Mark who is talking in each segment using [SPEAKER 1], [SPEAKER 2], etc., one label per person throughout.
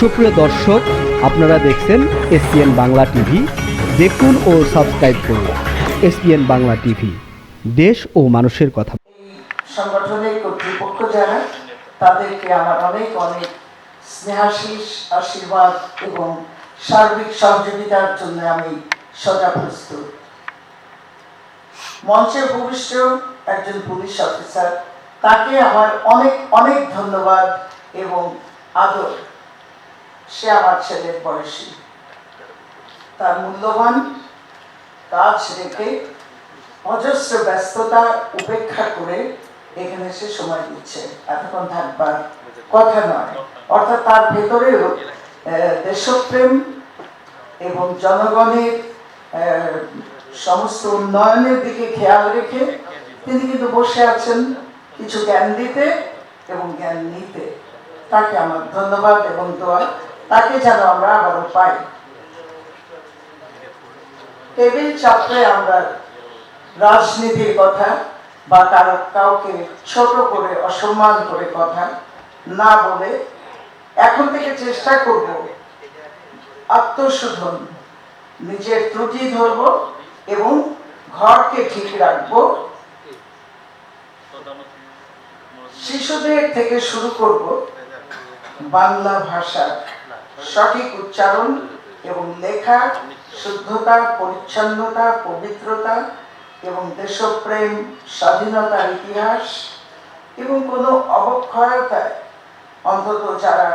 [SPEAKER 1] সুপ্রিয় দর্শক, আপনারা দেখছেন এসপিএন বাংলা টিভি। দেখুন ও সাবস্ক্রাইব করুন এসপিএন বাংলা টিভি। দেশ ও মানুষের কথা।
[SPEAKER 2] সংগঠনের কর্তৃপক্ষ যারা, তাদেরকে আমার অনেক অনেক স্নেহাশিস আশীর্বাদ এবং সার্বিক সহযোগিতার জন্য আমি সদা প্রস্তুত। মঞ্চে ভূমিষ্ঠ একজন পুলিশ অফিসার, তাকে আমার অনেক অনেক ধন্যবাদ এবং আদর। সে আমার ছেলের বয়সী। তার মূল্যবান কাজ রেখে অজস্র ব্যস্ততা উপেক্ষা করে এখানে সে সময় দিচ্ছে। এতক্ষণ থাকবার কথা নয়। অর্থাৎ তার ভেতরেও দেশপ্রেম এবং জনগণের সমস্ত উন্নয়নের দিকে খেয়াল রেখে তিনি কিন্তু বসে আছেন কিছু জ্ঞান দিতে এবং জ্ঞান নিতে। তাকে আমার ধন্যবাদ এবং দোয়া তাকে যেন আমরা আবারও পাই। টেবিল চাপড়ে আমরা রাজনীতির কথা বা কারও কাউকে ছোট করে, অসম্মান করে কথা না বলে এখন থেকে চেষ্টা করব আত্মশোধন, নিজের ত্রুটি ধরব এবং ঘরকে ঠিক রাখব। শিশুদের থেকে শুরু করব বাংলা ভাষার সঠিক উচ্চারণ এবং লেখা, শুদ্ধতা, পরিচ্ছন্নতা, পবিত্রতা এবং দেশপ্রেম, স্বাধীনতার ইতিহাস এবং কোনো অবক্ষয়তায়, অন্তত যারা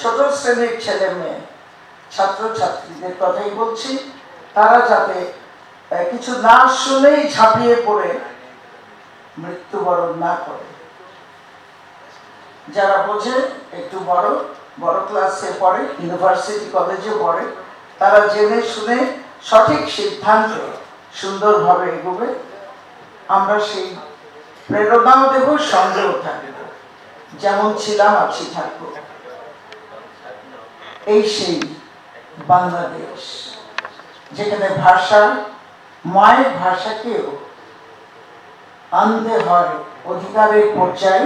[SPEAKER 2] ছোট শ্রেণির ছেলে মেয়ে, ছাত্রছাত্রীদের কথাই বলছি, তারা যাতে কিছু না শুনেই ঝাঁপিয়ে পড়ে, মৃত্যুবরণ না করে। যারা বোঝে, একটু বড় বড় ক্লাসে পড়ে ইউনিভার্সিটি কলেজে পড়ে, তারা জেনে শুনে সঠিক সিদ্ধান্তে সুন্দরভাবে এগোবে। আমরা সেই প্রেরণাও দেব সঙ্গেও থাকব। যেমন ছিলাম, আছি থাকব। এই সেই বাংলাদেশ, যেখানে ভাষা, মায়ের ভাষাকেও আনতে হয়, অধিকারের পর্যায়ে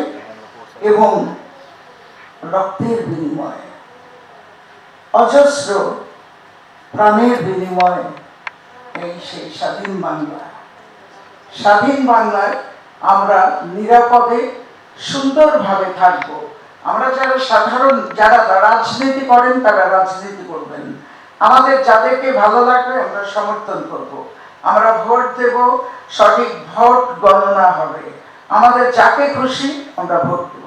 [SPEAKER 2] এবং রক্তের বিনিময়ে, অজস্র প্রাণের বিনিময়ে এই সেই স্বাধীন বাংলা। স্বাধীন বাংলায় আমরা নিরাপদে, সুন্দরভাবে থাকব। আমরা যারা সাধারণ, যারা রাজনীতি করেন, তারা রাজনীতি করবেন। আমাদের যাদেরকে ভালো লাগবে, আমরা সমর্থন করব। আমরা ভোট দেব, সঠিক ভোট গণনা হবে। আমাদের যাকে খুশি, আমরা ভোট দেব।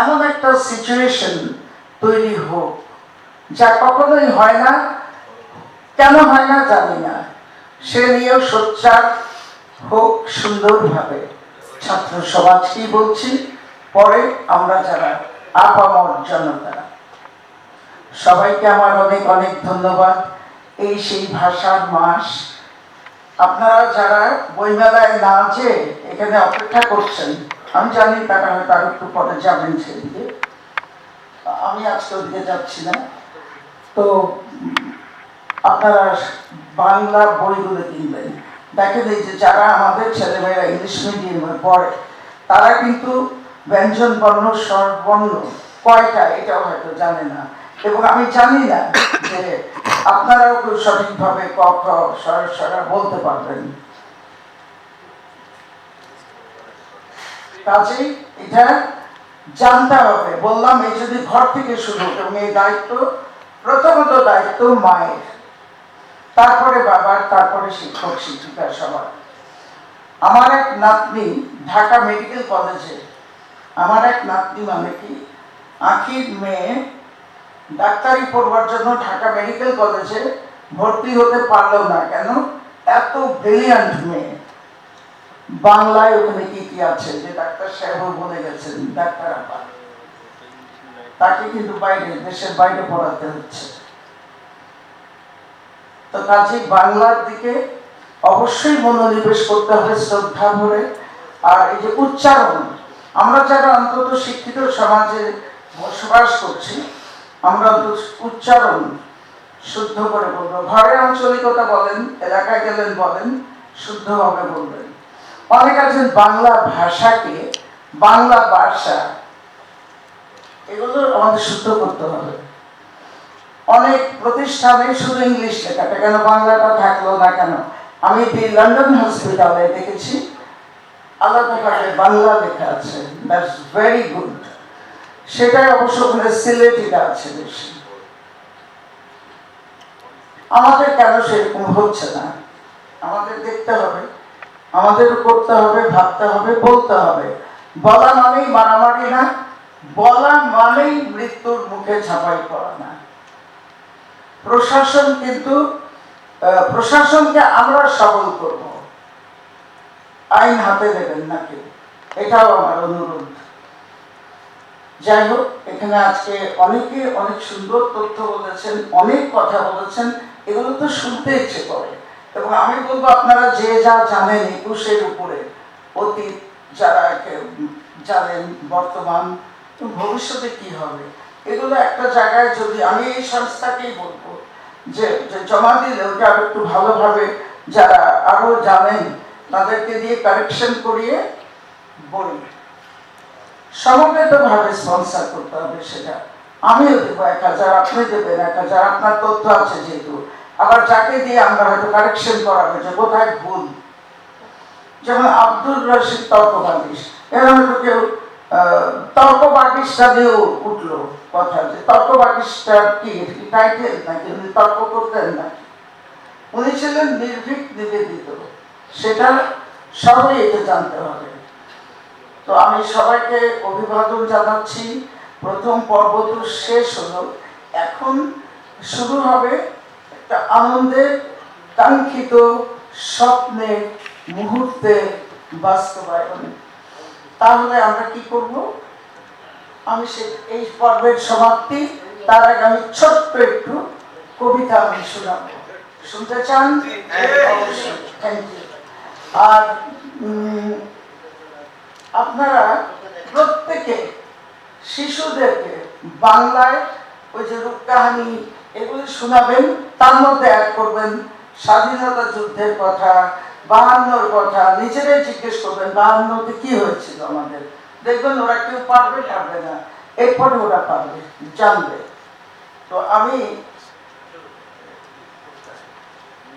[SPEAKER 2] এমন একটা সিচুয়েশন তৈরি হোক, যা কখনোই হয় না, কেন হয় না জানি না। সে নিয়েও সোচ্চার হোক সুন্দরভাবে। ছাত্র সমাজকেই বলছি? পরে আমরা যারা আপামর জনতা, সবাইকে আমার অনেক অনেক ধন্যবাদ। এই সেই ভাষার মাস। আপনারা যারা বইমেলায় না যে এখানে অপেক্ষা করছেন আমি জানি তারা হয়তো আর একটু পরে যাবেন সেদিকে। আমি আজকে ওদিকে যাচ্ছি না। তো আপনারা বাংলা বইগুলো কিনবেন। দেখেন এই যে যারা আমাদের ছেলেমেয়েরা ইংলিশ মিডিয়ামে পড়ে, তারা কিন্তু ব্যঞ্জন বর্ণ স্বরবর্ণ কয়টা এটাও হয়তো জানে না। এবং আমি জানি না যে আপনারাও সঠিকভাবে ক, খ সরা বলতে পারবেন। কাজেই এটা জানতে হবে। বললাম, এই যদি ঘর থেকে শুরু, এবং এই দায়িত্ব, প্রথমত দায়িত্ব মায়ের, তারপরে বাবার, তারপরে শিক্ষক শিক্ষিকা সবার। আমার এক নাতনি ঢাকা মেডিকেল কলেজে, আমার এক নাতনি মানে কি, আখির মেয়ে ডাক্তারি পড়বার জন্য ঢাকা মেডিকেল কলেজে ভর্তি হতে পারল না কেন? এত ব্রিলিয়ান্ট মেয়ে। বাংলায় ওখানে কি কি আছে? যে ডাক্তার সাহেব বলে গেছেন, ডাক্তার আপা তাকে কিন্তু বাইরে, দেশের বাইরে পড়াতে হচ্ছে। তো কাজে বাংলার দিকে অবশ্যই মনোনিবেশ করতে হবে শ্রদ্ধা ভরে। আর এই যে উচ্চারণ, আমরা যারা অন্তত শিক্ষিত সমাজে বসবাস করছি, আমরা উচ্চারণ শুদ্ধ করে বলব। ঘরে আঞ্চলিকতা বলেন, এলাকায় গেলেন বলেন, শুদ্ধভাবে বলবেন। অনেক আছেন বাংলা ভাষাকে, বাংলা ভাষা, এগুলো আমাদের শুদ্ধ করতে হবে। অনেক প্রতিষ্ঠানে শুধু ইংলিশ লেখাটা কেন বাংলাটা থাকল না কেন? আমি দি লন্ডন হসপিটালে দেখেছি আলাদাভাবে বাংলা লেখা আছে দ্যাটস ভেরি গুড সেটাই অবশ্য ওখানে সিলেটিটা আছে বেশি। আমাদের কেন সেরকম হচ্ছে না? আমাদের দেখতে হবে। আমাদের করতে হবে, ভাবতে হবে, বলতে হবে। বলা মানেই মারামারি না, বলা মানেই মৃত্যুর মুখে ঝাঁপাই পড়া না। প্রশাসন কিন্তু প্রশাসনকে আমরা সবল করব। আইন হাতে দেবেন না কেউ এটাও আমার অনুরোধ। যাই হোক, এখানে আজকে অনেকে অনেক সুন্দর তথ্য বলেছেন, অনেক কথা বলেছেন, এগুলো তো শুনতে ইচ্ছে করে। এবং আমি বলব আপনারা যে যা জানেন একুশের উপরে, অতীত যারা জানেন বর্তমান, ভবিষ্যতে কি হবে, এগুলো একটা জায়গায় যদি আমি এই সংস্থাকেই বলব যে জমা দিলে ওটা আরও একটু ভালোভাবে যারা আরও জানেন তাদেরকে দিয়ে কারেকশন করিয়ে বই সমবেতভাবে স্পন্সর করতে হবে সেটা। আমিও দেবো এক হাজার, আপনি দেবেন এক হাজার, আপনার তথ্য আছে যেহেতু। আবার যাকে দিয়ে আমরা হয়তো কারেকশন করাবে যে কোথায় ভুল? যেমন আব্দুল রশিদ তর্ক বাগিস এরা হয়তো কেউ আহ, তর্ক বাগিসটা দিয়েও উঠল কথা যে তর্ক বাগিসটা কি টাইটেল নাকি? উনি তর্ক করতেন নাকি? উনি ছিলেন নির্ভীক নিবেদিত। সেটা সবাই এটা জানতে হবে। তো আমি সবাইকে অভিবাদন জানাচ্ছি। প্রথম পর্ব তো শেষ হলো। এখন শুরু হবে একটা আনন্দের কাঙ্ক্ষিত স্বপ্নের মুহূর্তে বাস্তবায়ন। তাহলে আমরা কি করব? আমি সে এই পর্বের সমাপ্তি, তার আগে আমি ছোট্ট একটু কবিতা আমি শুনতে চান? আর আপনারা প্রত্যেকে শিশুদেরকে বাংলায় ওই যে এগুলি শোনাবেন, তার মধ্যে অ্যাড করবেন, স্বাধীনতা যুদ্ধের কথা, বাহান্নর কথা, নিজেরাই জিজ্ঞেস করবেন, বাহান্নতে কি হয়েছিল আমাদের? দেখবেন ওরা কেউ পারবে পারবে না। এরপরে ওরা পারবে, জানবে। তো আমি,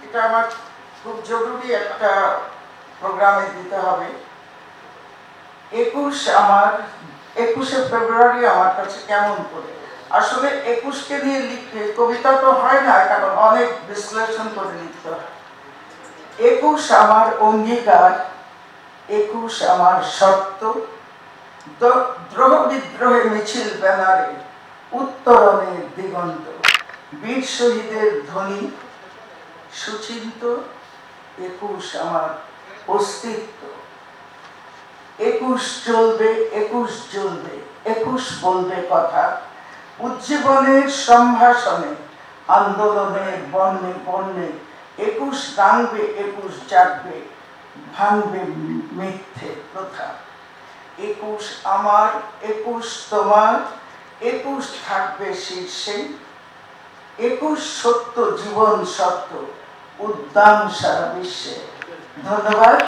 [SPEAKER 2] এটা আমার খুব জরুরি একটা প্রোগ্রামে দিতে হবে। একুশ আমার, একুশে ফেব্রুয়ারি আমার কাছে কেমন করে? আসলে একুশকে নিয়ে লিখতে কবিতা তো হয় না, কারণ অনেক বিশ্লেষণ করে লিখতে হয়। একুশ আমার অঙ্গীকার, একুশ আমার সত্য দ্রোহ বিদ্রোহে মিছিল ব্যানারে উত্তরণের দিগন্ত, বীর শহীদের ধ্বনি সুচিন্ত, একুশ আমার অস্তিত্ব। একুশ চলবে একুশ চলবে একুশ বলবে কথা। উজ্জীবনের সম্ভাষণে আন্দোলনের বর্ণে বর্ণে একুশ টানবে একুশ জাগবে, ভাঙবে মিথ্যে প্রথা। একুশ আমার, একুশ তোমার, একুশ থাকবে শীর্ষে। একুশ সত্য, জীবন সত্য, উদ্যান সারা বিশ্বে। ধন্যবাদ।